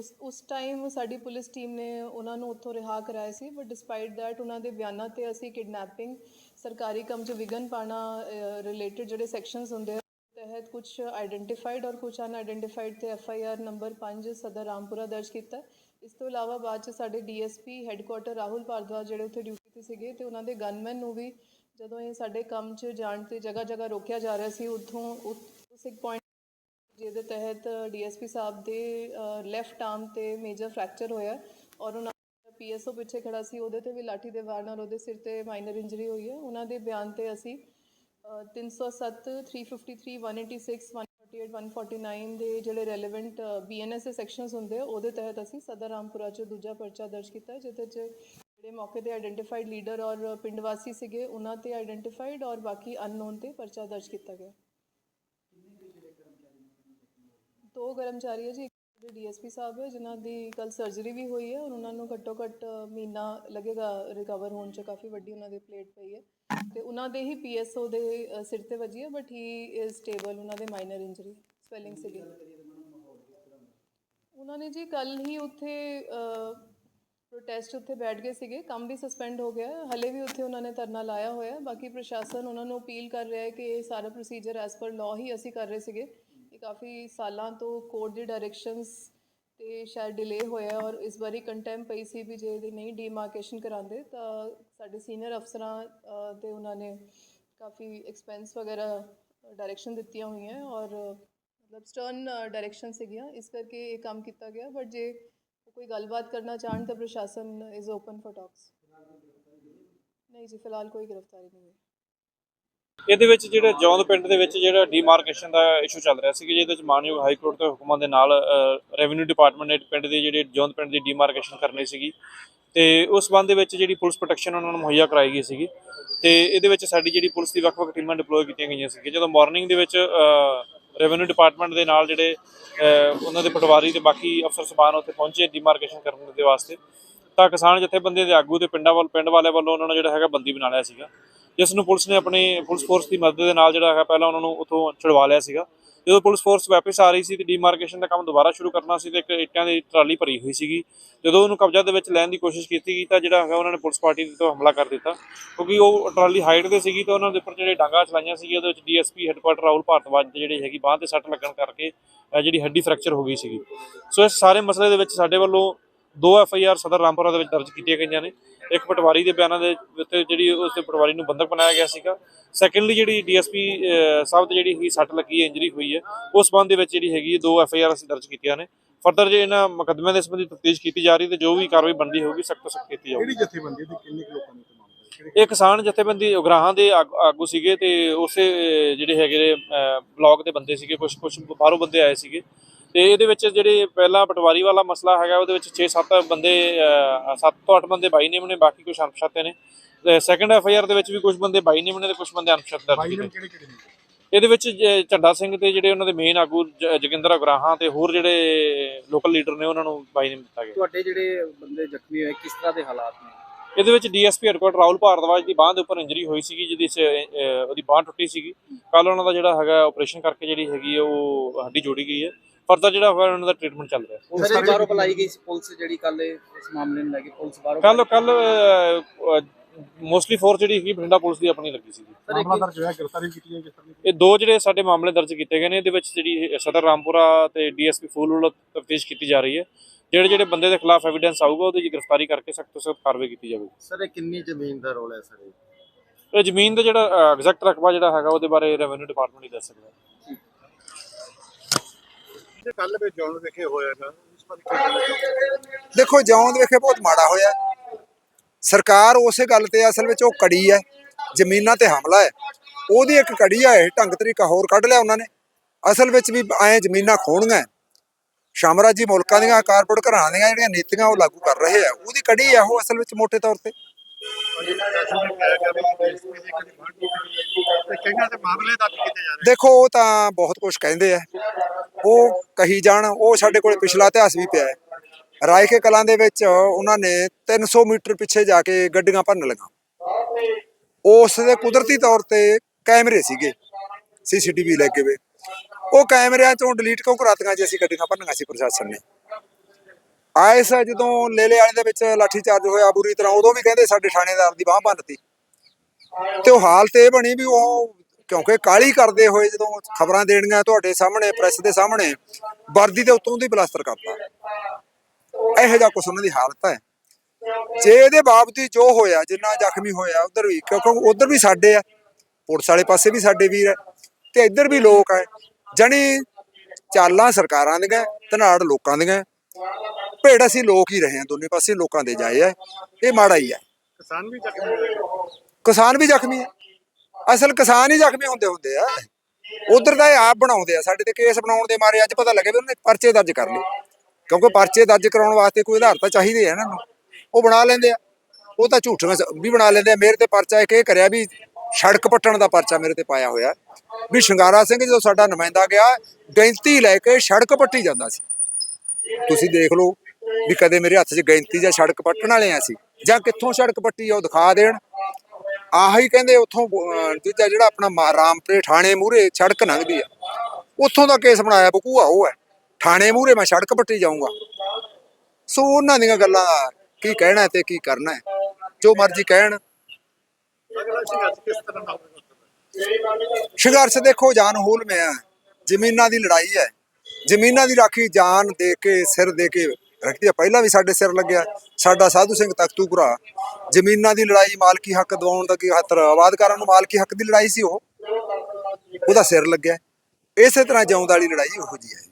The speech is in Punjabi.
ਉਸ ਉਸ ਟਾਈਮ ਸਾਡੀ ਪੁਲਿਸ ਟੀਮ ਨੇ ਉਹਨਾਂ ਨੂੰ ਉੱਥੋਂ ਰਿਹਾ ਕਰਾਇਆ ਸੀ ਬਟ ਡਿਸਪਾਈਟ ਦੈਟ ਉਹਨਾਂ ਦੇ ਬਿਆਨਾਂ ਤੇ ਅਸੀਂ ਕਿਡਨੈਪਿੰਗ ਸਰਕਾਰੀ ਕੰਮ 'ਚ ਵਿਘਨ ਪਾਣਾ ਰਿਲੇਟਡ ਜਿਹੜੇ ਸੈਕਸ਼ਨਸ ਹੁੰਦੇ ਆ ਤਹਿਤ ਕੁਝ ਆਇਡੈਂਟੀਫਾਈਡ ਔਰ ਕੁਝ ਅਨਆਇਡੈਂਟੀਫਾਈਡ ਤੇ ਐਫ ਆਈ ਆਰ ਨੰਬਰ 5 ਸਦਰ ਰਾਮਪੁਰਾ ਦਰਜ ਕੀਤਾ। ਇਸ ਤੋਂ ਇਲਾਵਾ ਬਾਅਦ ਚ ਸਾਡੇ ਡੀਐਸਪੀ ਹੈੱਡਕੁਆਟਰ ਰਾਹੁਲ ਭਾਰਦਵਾਜ ਜਿਹੜੇ ਉੱਥੇ ਡਿਊਟੀ ਤੇ ਸੀਗੇ ਤੇ ਉਹਨਾਂ ਦੇ ਗਨਮੈਨ ਨੂੰ ਵੀ ਜਦੋਂ ਇਹ ਸਾਡੇ ਕੰਮ 'ਚ ਜਾਣ ਤੇ ਜਗ੍ਹਾ ਜਗ੍ਹਾ ਰੋਕਿਆ ਜਾ ਰਿਹਾ ਸੀ, ਉੱਥੋਂ, ਉ- ਉਸ ਇੱਕ ਪੁਆਇੰਟ ਜਿਹਦੇ ਤਹਿਤ ਡੀਐਸਪੀ ਸਾਹਿਬ ਦੇ ਲੈਫਟ ਆਰਮ ਤੇ ਮੇਜਰ ਫ੍ਰੈਕਚਰ ਹੋਇਆ ਔਰ ਉਹਨਾਂ ਪੀਐਸਓ ਪਿੱਛੇ ਖੜਾ ਸੀ ਉਹਦੇ ਤੇ ਵੀ ਲਾਠੀ ਦੇ ਵਾਰ ਨਾਲ ਉਹਦੇ ਸਿਰ ਤੇ ਮਾਈਨਰ ਇੰਜਰੀ ਹੋਈ ਹੈ। ਉਹਨਾਂ ਦੇ ਬਿਆਨ ਤੇ ਅਸੀਂ ਅ, 307 353 186 148 149 ਦੇ ਜਿਹੜੇ ਰੈਲੇਵੈਂਟ ਬੀਐਨਐਸ ਦੇ ਸੈਕਸ਼ਨਸ ਹੁੰਦੇ ਆ ਉਹਦੇ ਤਹਿਤ ਅਸੀਂ ਸਦਰ ਰਾਮਪੁਰਾ 'ਚ ਦੂਜਾ ਪਰਚਾ ਦਰਜ ਕੀਤਾ ਜਿਹਦੇ 'ਚ ਜਿਹੜੇ ਮੌਕੇ ਤੇ ਆਇਡੈਂਟੀਫਾਈਡ ਲੀਡਰ ਔਰ ਪਿੰਡ ਵਾਸੀ ਸੀਗੇ ਉਹਨਾਂ ਤੇ ਆਇਡੈਂਟੀਫਾਈਡ ਔਰ ਬਾਕੀ ਅਨਨੋਨ ਤੇ ਪਰਚਾ ਦਰਜ ਕੀਤਾ ਗਿਆ। ਦੋ ਕਰਮਚਾਰੀ ਹੈ ਜੀ, ਇੱਕ ਡੀਐਸਪੀ ਸਾਹਿਬ ਹੈ ਜਿਨ੍ਹਾਂ ਦੀ ਕੱਲ ਸਰਜਰੀ ਵੀ ਹੋਈ ਹੈ ਔਰ ਉਹਨਾਂ ਨੂੰ ਘੱਟੋ ਘੱਟ ਮਹੀਨਾ ਲੱਗੇਗਾ ਰਿਕਵਰ ਹੋਣ 'ਚ, ਕਾਫੀ ਵੱਡੀ ਉਹਨਾਂ ਦੀ ਪਲੇਟ ਪਈ ਹੈ ਤੇ ਉਹਨਾਂ ਦੇ ਹੀ ਪੀਐਸਓ ਦੇ ਸਿਰ ਤੇ ਵੱਜੀ ਹੈ ਬਟ ਹੀ ਇਜ਼ ਸਟੇਬਲ ਉਹਨਾਂ ਦੇ ਮਾਈਨਰ ਇੰਜਰੀ ਸਵੈਲਿੰਗ ਸੀਗੀ ਉਹਨਾਂ ਨੇ ਜੀ ਕੱਲ ਹੀ ਉੱਥੇ ਪ੍ਰੋਟੈਸਟ ਉੱਥੇ ਬੈਠ ਗਏ ਸੀਗੇ, ਕੰਮ ਵੀ ਸਸਪੈਂਡ ਹੋ ਗਿਆ ਹੈ। ਹਲੇ ਵੀ ਉੱਥੇ ਉਹਨਾਂ ਨੇ ਧਰਨਾ ਲਾਇਆ ਹੋਇਆ, ਬਾਕੀ ਪ੍ਰਸ਼ਾਸਨ ਉਹਨਾਂ ਨੂੰ ਅਪੀਲ ਕਰ ਰਿਹਾ ਹੈ ਕਿ ਇਹ ਸਾਰਾ ਪ੍ਰੋਸੀਜਰ ਐਸ ਪਰ ਲਾਅ ਹੀ ਅਸੀਂ ਕਰ ਰਹੇ ਸੀਗੇ ਕਾਫੀ ਸਾਲਾਂ ਤੋਂ ਕੋਰਟ ਦੀ ਡਾਇਰੈਕਸ਼ਨਸ ਤੇ ਸ਼ਾਇਦ ਡਿਲੇ ਹੋਇਆ ਔਰ ਇਸ ਵਾਰੀ ਕੰਟੈਂਪ ਪਈ ਸੀ ਵੀ ਜੇ ਇਹਦੀ ਨਹੀਂ ਡੀਮਾਰਕੇਸ਼ਨ ਕਰਾਉਂਦੇ ਤਾਂ ਸਾਡੇ ਸੀਨੀਅਰ ਅਫਸਰਾਂ ਅ, ਤੇ ਉਹਨਾਂ ਨੇ ਕਾਫੀ ਐਕਸਪੈਂਸ ਵਗੈਰਾ ਡਾਇਰੈਕਸ਼ਨ ਦਿੱਤੀਆਂ ਹੋਈਆਂ ਔਰ ਮਤਲਬ ਸਟਰਨ ਡਾਇਰੈਕਸ਼ਨ ਸੀਗੀਆਂ ਇਸ ਕਰਕੇ ਇਹ ਕੰਮ ਕੀਤਾ ਗਿਆ ਬਟ ਜੇ ਕੋਈ ਗੱਲਬਾਤ ਕਰਨਾ ਚਾਹਣ ਤਾਂ ਪ੍ਰਸ਼ਾਸਨ ਇਜ਼ ਓਪਨ ਫॉर ਟਾਕਸ ਨਹੀਂ ਜੀ ਫਿਲਹਾਲ ਕੋਈ ਗ੍ਰਿਫਤਾਰੀ ਨਹੀਂ ਹੋਈ। ਇਹਦੇ ਵਿੱਚ ਜਿਹੜਾ ਜੌਂਦ ਪਿੰਡ ਦੇ ਵਿੱਚ ਜਿਹੜਾ ਡੀਮਾਰਕੇਸ਼ਨ ਦਾ ਇਸ਼ੂ ਚੱਲ ਰਿਹਾ ਸੀ ਕਿ ਜਿਹਦੇ ਵਿੱਚ ਮਾਨਯੋਗ ਹਾਈ ਕੋਰਟ ਦੇ ਹੁਕਮਾਂ ਦੇ ਨਾਲ ਰੈਵਨਿਊ ਡਿਪਾਰਟਮੈਂਟ ਨੇ ਪਿੰਡ ਦੀ ਜਿਹੜੀ ਜੌਂਦ ਪਿੰਡ ਦੀ ਡੀਮਾਰਕੇਸ਼ਨ ਕਰਨੀ ਸੀਗੀ। ਤੇ ਉਸ ਸੰਬੰਧ ਦੇ ਵਿੱਚ ਜਿਹੜੀ ਪੁਲਿਸ ਪ੍ਰੋਟੈਕਸ਼ਨ ਉਹਨਾਂ ਨੂੰ ਮੁਹੱਈਆ ਕਰਾਈ ਗਈ ਸੀਗੀ। ਤੇ ਇਹਦੇ ਵਿੱਚ ਸਾਡੀ ਜਿਹੜੀ ਪੁਲਿਸ ਦੀ ਵੱਖ-ਵੱਖ ਟੀਮਾਂ ਡਿਪਲੋਏ ਕੀਤੀਆਂ ਗਈਆਂ ਸੀਗੀਆਂ। ਜਦੋਂ ਮਾਰਨਿੰਗ ਦੇ ਵਿੱਚ ਰੈਵਨਿਊ ਡਿਪਾਰਟਮੈਂਟ ਦੇ ਨਾਲ ਜਿਹੜੇ ਉਹਨਾਂ ਦੇ ਪਟਵਾਰੀ ਤੇ ਬਾਕੀ ਅਫਸਰ ਸਬਾਨ ਉੱਥੇ ਪਹੁੰਚੇ ਡੀਮਾਰਕੇਸ਼ਨ ਕਰਨ ਦੇ ਵਾਸਤੇ, ਤਾਂ ਕਿਸਾਨ ਜਥੇਬੰਦੀਆਂ ਦੇ ਆਗੂ ਦੇ ਪਿੰਡਾਂ ਵੱਲ ਪਿੰਡ ਵਾਲੇ ਵੱਲੋਂ ਉਹਨਾਂ ਨੇ ਜਿਹੜਾ ਹੈਗਾ ਬੰਦੀ ਬਣਾ ਲਿਆ ਸੀਗਾ। ਜਿਸ ਨੂੰ ਪੁਲਿਸ ਨੇ ਆਪਣੀ ਪੁਲਿਸ ਫੋਰਸ ਦੀ ਮਦਦ ਦੇ ਨਾਲ ਜਿਹੜਾ ਹੈਗਾ ਪਹਿਲਾਂ ਉਹਨਾਂ ਨੂੰ ਉੱਥੋਂ ਛੁਡਵਾ ਲਿਆ ਸੀਗਾ। ਜਦੋਂ ਪੁਲਿਸ ਫੋਰਸ ਵਾਪਸ ਆ ਰਹੀ ਸੀ ਤੇ ਡੀਮਾਰਕੇਸ਼ਨ ਦਾ ਕੰਮ ਦੁਬਾਰਾ ਸ਼ੁਰੂ ਕਰਨਾ ਸੀ ਤੇ ਇੱਕ ਇੱਟਾਂ ਦੀ ਟਰਾਲੀ ਭਰੀ ਹੋਈ ਸੀਗੀ। ਜਦੋਂ ਉਹਨੂੰ ਕਬਜ਼ਾ ਦੇ ਵਿੱਚ ਲੈਣ ਦੀ ਕੋਸ਼ਿਸ਼ ਕੀਤੀ ਗਈ ਤਾਂ ਜਿਹੜਾ ਹੈਗਾ ਉਹਨਾਂ ਨੇ ਪੁਲਿਸ ਪਾਰਟੀ ਦੇ ਤੋਂ ਹਮਲਾ ਕਰ ਦਿੱਤਾ। ਕਿਉਂਕਿ ਉਹ ਟਰਾਲੀ ਹਾਈਟ ਤੇ ਸੀਗੀ ਤਾਂ ਉਹਨਾਂ ਦੇ ਉੱਪਰ ਜਿਹੜੇ ਡਾਂਗਾ ਚਲਾਈਆਂ ਸੀਗੀਆਂ, ਉਹਦੇ ਵਿੱਚ ਡੀਐਸਪੀ ਹੈੱਡਕੁਆਟਰ ਰਾਹੁਲ ਭਾਰਤਵਾਜ ਦੀ ਜਿਹੜੀ ਹੈਗੀ ਬਾਂਹ ਤੇ ਸੱਟ ਲੱਗਣ ਕਰਕੇ ਜਿਹੜੀ ਹੱਡੀ ਫ੍ਰੈਕਚਰ ਹੋ ਗਈ ਸੀਗੀ। ਸੋ ਇਸ ਸਾਰੇ ਮਸਲੇ ਦੇ ਵਿੱਚ ਸਾਡੇ ਵੱਲੋਂ ਦੋ ਐਫ ਆਈ ਆਰ ਸਦਰ ਰਾਮਪੁਰਾ ਦੇ ਵਿੱਚ ਦਰਜ ਕੀਤੀਆਂ ਗਈਆਂ ਨੇ। ਇੱਕ ਪਟਵਾਰੀ ਦੇ ਬਿਆਨਾਂ ਦੇ ਉੱਤੇ ਜਿਹੜੀ ਉਸ ਦੇ ਪਟਵਾਰੀ ਨੂੰ ਬੰਦਕ ਬਣਾਇਆ ਗਿਆ ਸੀਗਾ। ਸੈਕੰਡਲੀ ਜਿਹੜੀ ਡੀਐਸਪੀ ਸਾਹਿਬ ਤੇ ਜਿਹੜੀ ਹੈਗੀ ਸੱਟ ਲੱਗੀ ਹੈ ਇੰਜਰੀ ਹੋਈ ਹੈ ਉਸ ਸੰਬੰਧ ਦੇ ਵਿੱਚ ਜਿਹੜੀ ਹੈਗੀ ਹੈ ਦੋ ਐਫ ਆਈ ਆਰ ਅਸੀਂ ਦਰਜ ਕੀਤੀਆਂ ਨੇ। ਫਰਦਰ ਜੇ ਇਹਨਾਂ ਮੁਕੱਦਮਿਆਂ ਦੇ ਸੰਬੰਧੀ ਤਫਤੀਸ਼ ਕੀਤੀ ਜਾ ਰਹੀ ਤੇ ਜੋ ਵੀ ਕਾਰਵਾਈ ਬਣਦੀ ਹੋਊਗੀ ਸਖਤ ਸਖਤ ਕੀਤੀ ਜਾਊਗੀ। ਕਿਹੜੀ ਜਥੇਬੰਦੀ ਤੇ ਕਿੰਨੇ ਲੋਕਾਂ ਨੂੰ ਹੈ? ਇਹ ਕਿਸਾਨ ਜਥੇਬੰਦੀ ਉਗਰਾਹਾਂ ਦੇ ਆਗ- ਸੀਗੇ ਤੇ ਉਸੇ ਜਿਹੜੇ ਹੈਗੇ ਬਲਾਕ ਦੇ ਬੰਦੇ ਸੀਗੇ ਕੁਝ ਕੁਝ ਬਾਹਰੋਂ ਬੰਦੇ ਆਏ ਸੀਗੇ। ਤੇ ਇਹਦੇ ਵਿੱਚ ਜਿਹੜੇ ਪਹਿਲਾ ਪਟਵਾਰੀ ਵਾਲਾ ਮਸਲਾ ਹੈਗਾ ਉਹਦੇ ਵਿੱਚ 6-7 ਬੰਦੇ 7 ਤੋਂ 8 ਬੰਦੇ ਬਾਈ ਨੇਮ ਨੇ ਬਾਕੀ ਕੁਝ ਅਣਪਛਾਤੇ ਨੇ। ਤੇ ਸੈਕੰਡ ਐਫ ਆਈ ਆਰ ਦੇ ਵਿੱਚ ਵੀ ਕੁਝ ਬੰਦੇ ਬਾਈ ਨੇਮ ਨੇ ਤੇ ਕੁਝ ਬੰਦੇ ਬਾਈ ਨਾਮ ਕਿਹੜੇ ਕਿਹੜੇ ਨੇ? ਇਹਦੇ ਵਿੱਚ ਝੰਡਾ ਸਿੰਘ ਤੇ ਜਿਹੜੇ ਉਹਨਾਂ ਦੇ ਮੇਨ ਆਗੂ ਜੋਗਿੰਦਰ ਉਗਰਾਹਾਂ ਤੇ ਹੋਰ ਜਿਹੜੇ ਲੋਕਲ ਲੀਡਰ ਨੇ ਉਹਨਾਂ ਨੂੰ ਬਾਈ ਨੇਮ ਦਿੱਤਾ ਗਿਆ। ਤੁਹਾਡੇ ਜਿਹੜੇ ਬੰਦੇ ਜ਼ਖਮੀ ਹੋਏ ਕਿਸ ਤਰ੍ਹਾਂ ਦੇ ਹਾਲਾਤ ਨੇ? ਇਹਦੇ ਵਿੱਚ ਡੀਐਸਪੀ ਹੈਡਕੁਆਟਰ ਰਾਹੁਲ ਭਾਰਦਵਾਜ ਦੀ ਬਾਂਹ ਦੇ ਉੱਪਰ ਇੰਜਰੀ ਹੋਈ ਸੀਗੀ ਜਿਹਦੀ ਚ ਉਹਦੀ ਬਾਂਹ ਟੁੱਟੀ ਸੀਗੀ। ਕੱਲ ਉਹਨਾਂ ਦਾ ਜਿਹੜਾ ਹੈਗਾ ਆਪਰੇਸ਼ਨ ਕਰਕੇ ਜਿਹੜੀ ਹੈਗੀ ਉਹ ਹੱਡੀ ਜੋੜੀ ਗਈ ਹੈ। ਫਰਦਰ ਜਿਹੜਾ ਹੋਇਆ ਉਹਨਾਂ ਦਾ ਟ੍ਰੀਟਮੈਂਟ ਚੱਲ ਰਿਹਾ। ਇਹ ਸਾਰੇ ਬਾਹਰੋਂ ਬੁਲਾਈ ਗਈ ਸੀ ਪੁਲਿਸ ਜਿਹੜੀ ਕੱਲ ਇਸ ਮਾਮਲੇ ਨੂੰ ਲੈ ਕੇ ਪੁਲਿਸ ਬਾਹਰੋਂ ਕੱਲ ਕੱਲ ਮੋਸਟਲੀ ਫੋਰ ਜਿਹੜੀ ਹੈਗੀ ਬਠਿੰਡਾ ਪੁਲਿਸ ਦੀ ਆਪਣੀ ਲੱਗੀ ਇੱਕ ਮਾਮਲਾ ਦਰਜ ਹੋਇਆ ਗ੍ਰਿਫਤਾਰੀ ਕੀਤੀ ਹੈ ਕਿਸ ਤਰ੍ਹਾਂ ਦੀ? ਇਹ ਦੋ ਜਿਹੜੇ ਸਾਡੇ ਮਾਮਲੇ ਦਰਜ ਕੀਤੇ ਗਏ ਨੇ ਇਹਦੇ ਵਿੱਚ ਜਿਹੜੀ ਸਦਰ ਰਾਮਪੁਰਾ ਤੇ ਡੀਐਸਪੀ ਫੂਲ ਵੱਲੋਂ ਤਫਤੀਸ਼ ਕੀਤੀ ਜਾ ਰਹੀ ਹੈ। ਜਿਹੜੇ ਜਿਹੜੇ ਬੰਦੇ ਦੇ ਖਿਲਾਫ ਐਵੀਡੈਂਸ ਆਊਗਾ ਉਹਦੀ ਗ੍ਰਿਫਤਾਰੀ ਕਰਕੇ ਸਖਤ ਤੋਂ ਸਖਤ ਕਾਰਵਾਈ ਕੀਤੀ ਜਾਵੇਗੀ। ਸਰ ਇਹ ਕਿੰਨੀ ਜ਼ਮੀਨ ਦਾ ਰੋਲ ਹੈ ਸਰ? ਇਹ ਜ਼ਮੀਨ ਦਾ ਜਿਹੜਾ ਐਗਜ਼ੈਕਟ ਰਕਬਾ ਜਿਹੜਾ ਹੈਗਾ ਉਹਦੇ ਬਾਰੇ ਰੈਵਨਿਊ ਡਿਪਾਰਟਮੈਂਟ ਹੀ ਦੱਸ ਸਕਦਾ। ਕੱਲ ਵਿੱਚ ਜੌਨ ਵਿਖੇ ਹੋਇਆ ਨਾ ਇਸ ਬਾਰੇ ਕੀ ਕਹਿਣਾ ਚਾਹੋਗੇ? ਦੇਖੋ ਜੌਂਦ ਵੇਖੇ ਬਹੁਤ ਮਾੜਾ ਹੋਇਆ ਸਰਕਾਰ ਉਸੇ ਗੱਲ ਤੇ ਅਸਲ ਵਿੱਚ ਉਹ ਕੜੀ ਹੈ ਜ਼ਮੀਨਾਂ ਤੇ ਹਮਲਾ ਹੈ। ਉਹਦੀ ਇੱਕ ਕੜੀ ਹੈ ਢੰਗ ਤਰੀਕਾ ਹੋਰ ਕੱਢ ਲਿਆ ਉਹਨਾਂ ਨੇ। ਅਸਲ ਵਿੱਚ ਵੀ ਐ ਜ਼ਮੀਨਾਂ ਖੋਣੀਆਂ ਸਾਮਰਾਜੀ ਮੁਲਕਾਂ ਦੀਆਂ ਕਾਰਪੋਰੇਟ ਘਰਾਂ ਦੀਆਂ ਜਿਹੜੀਆਂ ਨੀਤੀਆਂ ਉਹ ਲਾਗੂ ਕਰ ਰਹੇ ਆ। ਉਹਦੀ ਕੜੀ ਹੈ ਉਹ ਅਸਲ ਵਿੱਚ ਮੋٹے ਤੌਰ ਤੇ। ਦੇਖੋ ਉਹ ਤਾਂ ਬਹੁਤ ਕੁਝ ਕਹਿੰਦੇ ਆ। ਉਹ ਕਹੀ ਜਾਣ, ਉਹ ਸਾਡੇ ਕੋਲ ਪਿਛਲਾ ਇਤਿਹਾਸ ਵੀ ਪਿਆ ਹੈ। ਰਾਇਕੇ ਕਲਾਂ ਦੇ ਵਿੱਚ ਉਹਨਾਂ ਨੇ 300 ਮੀਟਰ ਪਿੱਛੇ ਜਾ ਕੇ ਗੱਡੀਆਂ ਭੰਨ ਲਈਆਂ। ਉਸ ਦੇ ਕੁਦਰਤੀ ਤੌਰ ਤੇ ਕੈਮਰੇ ਸੀਗੇ, ਸੀਸੀਟੀਵੀ ਲੱਗੇ ਹੋਏ ਉਹ ਕੈਮਰਿਆਂ ਚੋਂ ਡਿਲੀਟ ਕਿਉਂ ਕਰਾਤੀਆਂ ਜੇ ਅਸੀਂ ਗੱਡੀਆਂ ਭੰਨੀਆਂ ਸੀ ਪ੍ਰਸ਼ਾਸਨ ਨੇ? ਆਇਸ ਜਦੋਂ ਲੇਲੇ ਵਾਲੇ ਦੇ ਵਿੱਚ ਲਾਠੀ ਚਾਰਜ ਹੋਇਆ ਬੁਰੀ ਤਰ੍ਹਾਂ, ਉਦੋਂ ਵੀ ਕਹਿੰਦੇ ਸਾਡੇ ਥਾਣੇਦਾਰ ਦੀ ਬਾਹ ਬੰਨਤੀ ਤੇ ਉਹ ਹਾਲਤ ਇਹ ਬਣੀ ਵੀ ਉਹ ਕਿਉਂਕਿ ਕਾਲੀ ਕਰਦੇ ਹੋਏ ਜਦੋਂ ਖਬਰਾਂ ਦੇਣੀਆਂ ਤੁਹਾਡੇ ਸਾਹਮਣੇ ਪ੍ਰੈਸ ਦੇ ਸਾਹਮਣੇ ਵਰਦੀ ਦੇ ਉੱਤੋਂ ਦੀ ਬਲਾਸਟਰ ਕਰਤਾ। ਇਹੋ ਜਿਹਾ ਕੁਛ ਉਹਨਾਂ ਦੀ ਹਾਲਤ ਹੈ। ਜੇ ਇਹਦੇ ਬਾਵਜੂਦ ਜੋ ਹੋਇਆ ਜਿੰਨਾ ਜ਼ਖਮੀ ਹੋਇਆ ਉਧਰ ਵੀ ਕਿਉਂਕਿ ਉਧਰ ਵੀ ਸਾਡੇ ਆ ਪੁਲਿਸ ਵਾਲੇ ਪਾਸੇ ਵੀ ਸਾਡੇ ਵੀਰ ਹੈ ਤੇ ਇੱਧਰ ਵੀ ਲੋਕ ਹੈ। ਜਣੀ ਚਾਲਾਂ ਸਰਕਾਰਾਂ ਦੀਆਂ ਧਨਾੜ ਲੋਕਾਂ ਦੀਆਂ ਭੇੜ ਅਸੀਂ ਲੋਕ ਹੀ ਰਹੇ ਹਾਂ ਦੋਨੇ ਪਾਸੇ ਲੋਕਾਂ ਦੇ ਜਾਏ ਆ ਇਹ ਮਾੜਾ ਹੀ ਹੈ। ਕਿਸਾਨ ਵੀ ਜ਼ਖਮੀ ਹੋਏ। ਕਿਸਾਨ ਵੀ ਜ਼ਖਮੀ ਹੈ। ਅਸਲ ਕਿਸਾਨ ਹੀ ਜ਼ਖਮੀ ਹੁੰਦੇ ਹੁੰਦੇ ਆ। ਉਧਰ ਦਾ ਇਹ ਆਪ ਬਣਾਉਂਦੇ ਆ। ਸਾਡੇ ਤੇ ਕੇਸ ਬਣਾਉਣ ਦੇ ਮਾਰੇ ਅੱਜ ਪਤਾ ਲੱਗਿਆ ਵੀ ਉਹਨੇ ਪਰਚੇ ਦਰਜ ਕਰ ਲਏ। ਕਿਉਂਕਿ ਪਰਚੇ ਦਰਜ ਕਰਾਉਣ ਵਾਸਤੇ ਕੋਈ ਆਧਾਰ ਤਾਂ ਚਾਹੀਦੇ ਆ ਇਹਨਾਂ। ਨੂੰ ਉਹ ਬਣਾ ਲੈਂਦੇ ਆ। ਉਹ ਤਾਂ ਝੂਠੀਆਂ ਵੀ ਬਣਾ ਲੈਂਦੇ ਆ। ਮੇਰੇ ਤੇ ਪਰਚਾ ਇੱਕ ਇਹ ਕਰਿਆ ਵੀ ਸੜਕ ਪੱਟਣ ਦਾ ਪਰਚਾ ਮੇਰੇ ਤੇ ਪਾਇਆ ਹੋਇਆ। ਵੀ ਸ਼ਿੰਗਾਰਾ ਸਿੰਘ ਜਦੋਂ ਸਾਡਾ ਨੁਮਾਇੰਦਾ ਗਿਆ, ਗੈਂਤੀ ਲੈ ਕੇ ਸੜਕ ਪੱਟੀ ਜਾਂਦਾ ਸੀ। ਤੁਸੀਂ ਦੇਖ ਲਓ ਵੀ ਕਦੇ ਮੇਰੇ ਹੱਥ 'ਚ ਗੈਂਤੀ ਜਾਂ ਸੜਕ ਪੱਟਣ ਵਾਲੇ ਆ ਸੀ ਜਾਂ ਕਿੱਥੋਂ ਸੜਕ ਪੱਟੀ ਆ ਉਹ ਦਿਖਾ ਦੇਣ। ਆਹੀ ਕਹਿੰਦੇ ਉੱਥੋਂ ਦੂਜਾ ਜਿਹੜਾ ਆਪਣਾ ਮਾ- ਰਾਮਪੁਰੇ ਥਾਣੇ ਮੂਹਰੇ ਸੜਕ ਲੰਘਦੀ ਆ। ਉੱਥੋਂ ਦਾ ਕੇਸ ਬਣਾਇਆ, ਬਕੂਆ ਉਹ ਹੈ। ਥਾਣੇ ਮੂਹਰੇ ਮੈਂ ਸੜਕ ਪੱਟੀ ਜਾਊਂਗਾ। ਸੋ ਉਹਨਾਂ ਦੀਆਂ ਗੱਲਾਂ ਕੀ ਕਹਿਣਾ ਤੇ ਕੀ ਕਰਨਾ ਹੈ। ਜੋ ਮਰਜ਼ੀ ਕਹਿਣ। ਸੰਘਰਸ਼ ਦੇਖੋ, ਜਾਨ ਹੂਲ ਮੈਂ ਜ਼ਮੀਨਾਂ ਦੀ ਲੜਾਈ ਹੈ। ਜ਼ਮੀਨਾਂ ਦੀ ਰਾਖੀ ਜਾਨ ਦੇ ਕੇ, ਸਿਰ ਦੇ ਕੇ ਰੱਖਦੀ ਹੈ ਪਹਿਲਾਂ ਵੀ ਸਾਡੇ ਸਿਰ ਲੱਗਿਆ। ਸਾਡਾ ਸਾਧੂ ਸਿੰਘ ਤਖਤੂਪੁਰਾ ਜ਼ਮੀਨਾਂ ਦੀ ਲੜਾਈ, ਮਾਲਕੀ ਹੱਕ ਦਿਵਾਉਣ ਦਾ ਕੀ ਖਾਤਰ ਆਬਾਦਕਾਰਾਂ ਨੂੰ ਮਾਲਕੀ ਹੱਕ ਦੀ ਲੜਾਈ ਸੀ ਉਹ। ਉਹਦਾ ਸਿਰ ਲੱਗਿਆ। ਇਸੇ ਤਰ੍ਹਾਂ ਜਿਉਂਦ ਵਾਲੀ ਲੜਾਈ ਉਹੋ ਜੀ ਹੈ।